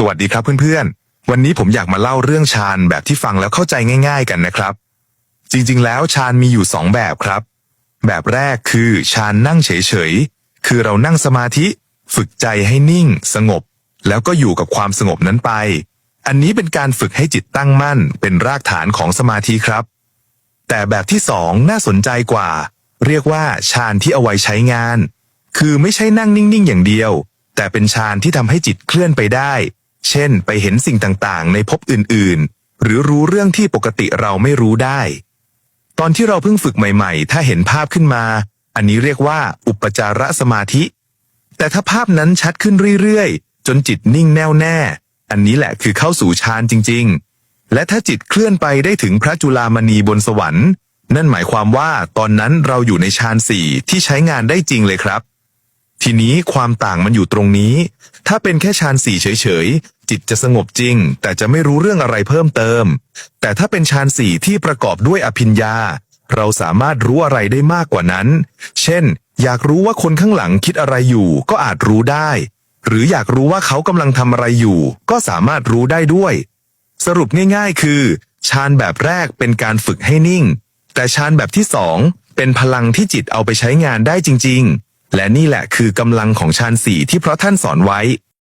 สวัสดีครับเพื่อนๆ วันนี้ผมอยากมาเล่าเรื่องฌานแบบที่ฟังแล้วเข้าใจง่าย ๆ กันนะครับ จริงๆ แล้วฌานมีอยู่สองแบบครับ แบบแรกคือฌานนั่งเฉยๆ คือเรานั่งสมาธิ ฝึกใจให้นิ่ง สงบ แล้วก็อยู่กับความสงบนั้นไป อันนี้เป็นการฝึกให้จิตตั้งมั่น เป็นรากฐานของสมาธิครับ แต่แบบที่สองน่าสนใจกว่า เรียกว่าฌานที่เอาไว้ใช้งาน คือไม่ใช่นั่งนิ่งๆ อย่างเดียว แต่เป็นฌานที่ทำให้จิตเคลื่อนไปได้ เช่น ไปเห็นสิ่งต่างๆ ในภพอื่นๆ หรือรู้เรื่องที่ปกติเราไม่รู้ได้ ตอนที่เราเพิ่งฝึกใหม่ๆ ถ้าเห็นภาพขึ้นมา อันนี้เรียกว่า อุปจารสมาธิ แต่ถ้าภาพนั้นชัดขึ้นเรื่อยๆ จนจิตนิ่งแน่วแน่ อันนี้แหละคือเข้าสู่ฌานจริง ๆ และถ้าจิตเคลื่อนไปได้ถึงพระจุลามณีบนสวรรค์ นั่นหมายความว่าตอนนั้นเราอยู่ในฌานสี่ที่ใช้งานได้จริงเลยครับ ทีนี้ความต่างมันอยู่ตรงนี้ ถ้าเป็นแค่ฌานสี่เฉยๆ จิตจะสงบจริง แต่จะไม่รู้เรื่องอะไรเพิ่มเติม แต่ถ้าเป็นฌานสี่ที่ประกอบด้วยอภิญญา เราสามารถรู้อะไรได้มากกว่านั้น เช่น อยากรู้ว่าคนข้างหลังคิดอะไรอยู่ก็อาจรู้ได้ หรืออยากรู้ว่าเขากำลังทำอะไรอยู่ ก็สามารถรู้ได้ด้วย สรุปง่ายๆ คือฌานแบบแรกเป็นการฝึกให้นิ่ง แต่ฌานแบบที่สองเป็นพลังที่จิตเอาไปใช้งานได้จริง ๆ และนี่แหละคือกำลังของฌานสี่ที่พระท่านสอนไว้